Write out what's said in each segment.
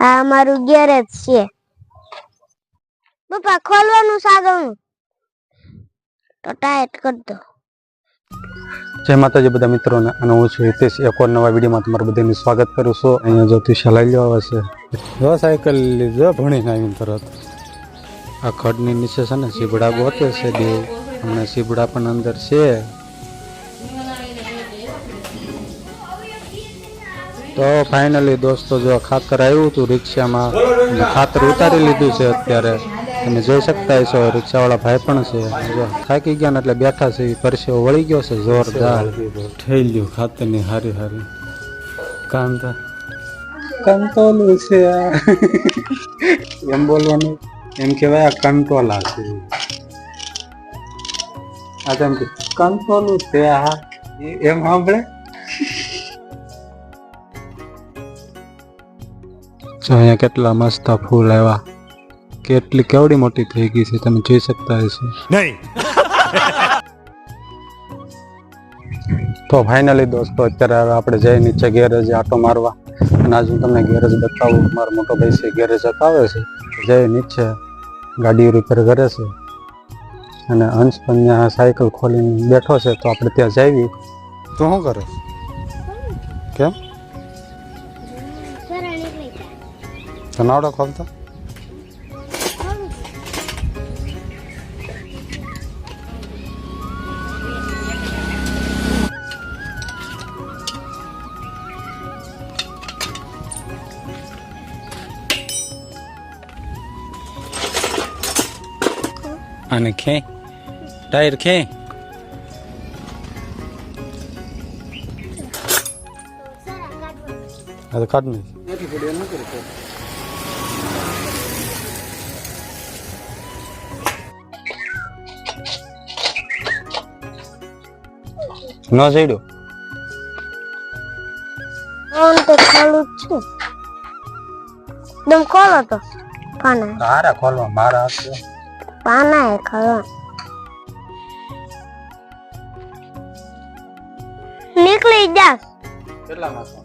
આ અમારું ગેરેજ છે. પપ્પા ખોલવાનું સાગવનું તો ટાઈટ કરી દો. જય માતાજી બધા મિત્રોને અને હું છું હિતેશ. એક વાર નવા વિડીયોમાં તમારું બધાનું સ્વાગત કરું છું. અહીંયા જો તુષા લઈ લેવા છે. જો સાયકલ લીધો ભણીને આવીને તરત. આ ખડની નીચે છે ને સીબડા ગોતે છે બે. હમણાં સીબડા પણ અંદર છે. તો ફાઇનલી દોસ્તો જો ખાતર આવ્યું હતું રિક્ષામાં ખાતર ઉતારી લીધું છે અત્યારે. તમે જોઈ શકતા હશો રિક્ષાવાળા ભાઈ પણ છે. જો થાકી ગયા ને એટલે બેઠા છે પરસેવો વળી ગયો છે જોરદાર. થઈ ગયું ખાતરની હારી હારી. કાંતા કંટોલું છે. એમ બોલવાનું એમ કહેવાય આ કંટોલા છે. આ તેમ કે કંટોલું છે આ? એ- એમ સાંભળે? જો અહીંયા કેટલા મસ્ત ફૂલ આવ્યા. કેટલી કેવડી મોટી થઈ ગઈ છે તમે જોઈ શકતા હશો. નહીં. તો ફાઇનલી દોસ્તો અત્યારે હવે આપણે જઈ નીચે ગેરેજ આટો મારવા. અને આજે હું તમને ગેરેજ બતાવું મારો મોટો ભાઈ છે ગેરેજ બતાવે છે. જઈ નીચે ગાડી રિપેર કરે છે. અને અંશ પણ ત્યાં સાયકલ ખોલીને બેઠો છે તો આપણે ત્યાં જઈએ. તો શું કરે? કેમ? જનાવડો ખોલતો અને ખે? ટાયર ખે? આ તો. ન જઈડો હું તો ખોલું જ છું. દમ ખોલો તો પાના. તારા ખોલવા મારા હાથે? પાના એ ખોલવા. નીકળી જા કેટલા નાખો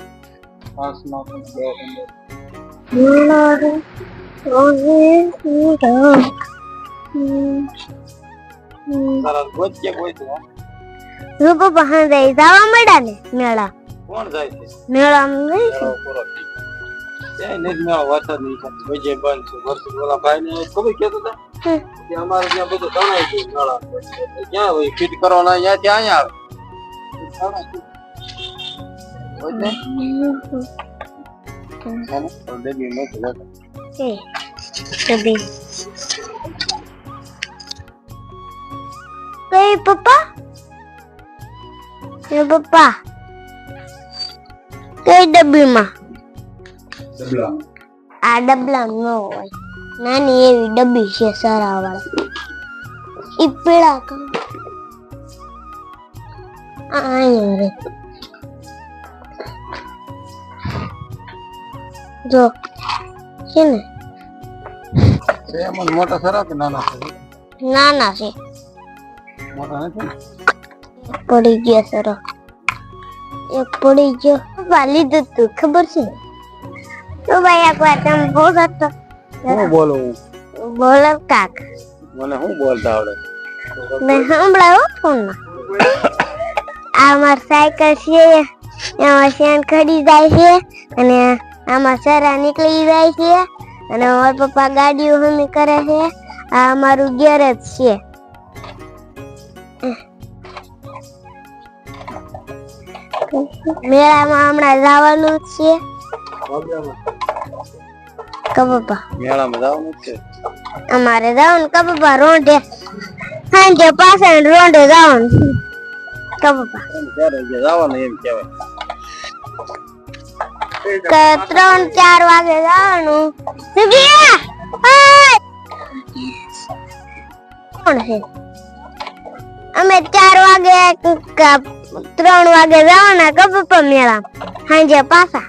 પાંચ નાખો બે કે કોઈ તો રૂપ પહાણ જાય જવા મળ્યા ને મેળા? કોણ જાય છે? મેળો નહીં મેળો મેળા પપ્પા? એ પપ્પા કઈ ડબ્બીમાં ડબલા. આ ડબલા ન હોય નાની એવી ડબ્બી છે સરાવાળી ઈ પીળા કલર આ અહીંયા રે જો છે ને છે એમાં મોટા ખરા કે નાના છે નાના છે મોટા નથી ને? પડી ગયા સરો. એક પડી ગયો. વાલી લીધું તું ખબર છે? તો ભાઈ આ વાત તમે બહુ હતો હું બોલું? બોલો કાક. મને હું બોલતા આવડે? મેં સંભળાયો ફોનમાં. આ માર સાયકલ છે એમાં શેન ખડી જાય છે અને આમાં સરા નીકળી જાય છે અને મારા પપ્પા ગાડીઓ હમી કરે છે. આ અમારું ગેરેજ છે. મેળામાં હમણાં જવાનું છે. મેળામાં જવાનું છે. અમારે જવાનું કપપા રોંઢે. સાંજે પાસે રોંઢે જવાનું. એમ જવાનું એમ કહેવાય. ત્રણ ચાર વાગે જવાનું. કોણ છે? અમે ચાર વાગે ત્રણ વાગે જવાના કપપા મેળા? સાંજે પાછા.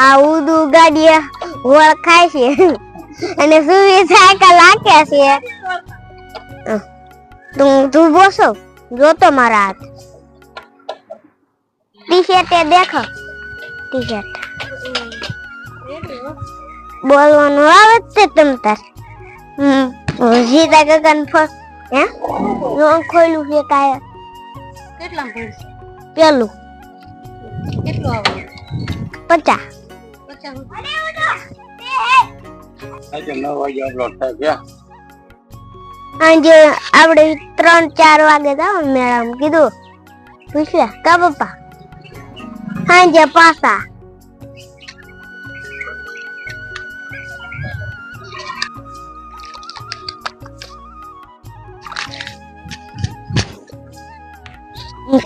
આ ઉદુ ગાડીએ વળ ખાય છે. અને સુવી સાયકલ હાકે છે. તું તું બોસો, જોતો મારા હાથ. ટી શર્ટ દેખો. ટી શર્ટ બોલવાનું આવે તે તમ તાર. હમ સીતા કાકાને ફોન હે? ખોલ્યું છે કાય કેટલા ભણશે? પેલું. કેટલું આવે પચાસ. પચાસ આજે નવ વાગે અપલોડ થાય ગયા. આજે આપણે ત્રણ ચાર વાગે જાવ મેળામાં. કીધું. પૂછ્યા કા પપ્પા? સાંજે પાછા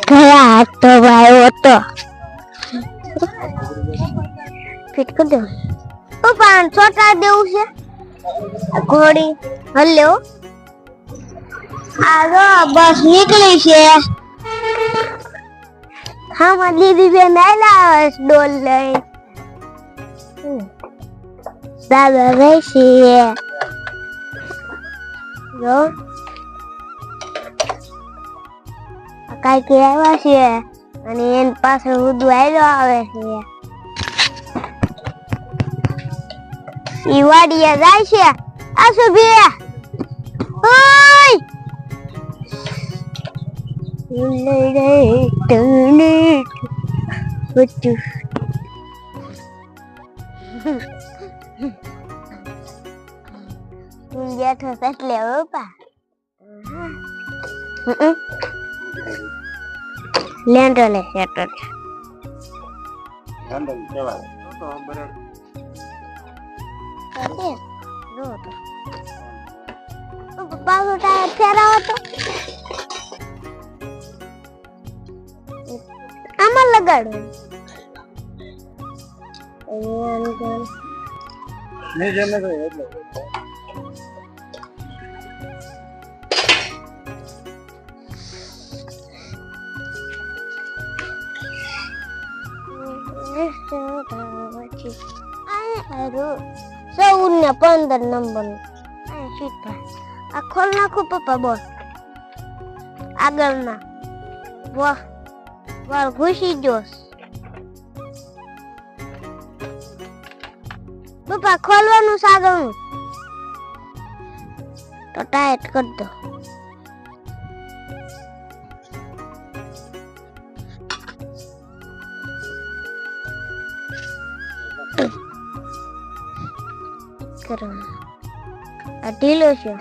કયા તો ભાઈ હતો ફિટ કરી દઉં પપ્પા છોટા દેવું છે ઘોડી હલ્યો આગો બસ નીકળી છે હા માં દીદી બેન આયલા ડોલ લઈ દાદા રહેશે જો કાંઈક આવ્યા છે. અને એની પાસે ઉદુ આવેલો આવે છે. ઈ વાડીએ જાય છે. આ શું ભી ઓય! બચ્ચું હું બેઠો છે એટલે પપ્પા લેન્ડો લે શેટર લંડન કહેવાય પાછો ટાયર ફેરાવો તો. આમાં લગાડો. નહીં જેને એટલે. ચૌદ ને પંદર નંબર આ ખોલ નાખો પપ્પા બોલ આગળના વાહ વાળ ઘૂસી ગયો પપ્પા ખોલવાનું છે આગળનું તો ટાઈટ કરી દો કરો આ ઢીલો છે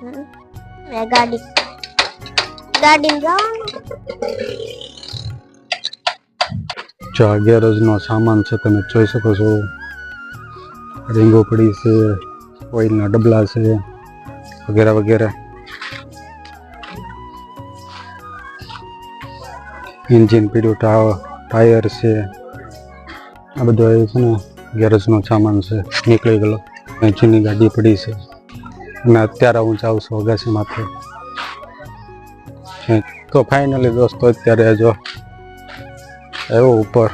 હમ. એ ગાડી ગાડી જવાનું જો ગેરેજનો સામાન છે, તમે જોઈ શકો છો. રીંગો પડી છે, ઓઇલના ડબલા છે, વગેરે વગેરે. એન્જિન પીડ્યું ટાયર છે. આ બધું એ છે ને ગેરેજનો સામાન છે, નીકળી ગયેલો. એન્જિનની ગાડી પડી છે. અને અત્યારે હું જાઉં છું અગાસી માથે. તો ફાઇનલી દોસ્તો, અત્યારે જો આવ્યો ઉપર.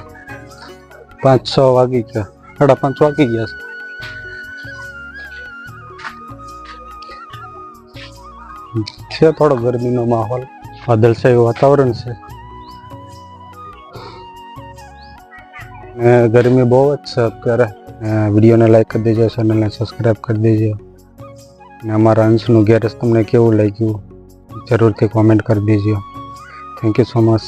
પાંચ છ વાગી ગયા. સાડા પાંચ વાગી ગયા છે. થોડો ગરમીનો માહોલ. વાદળછાયું વાતાવરણ છે. ગરમી બહુ જ છે અત્યારે. વિડીયોને લાઈક કરી દેજો ચેનલને સબસ્ક્રાઈબ કરી દેજો. ને અમારા અંશનું ગેરેજ તમને કેવું લાગ્યું, જરૂરથી કોમેન્ટ કરી દેજો. Thank you so much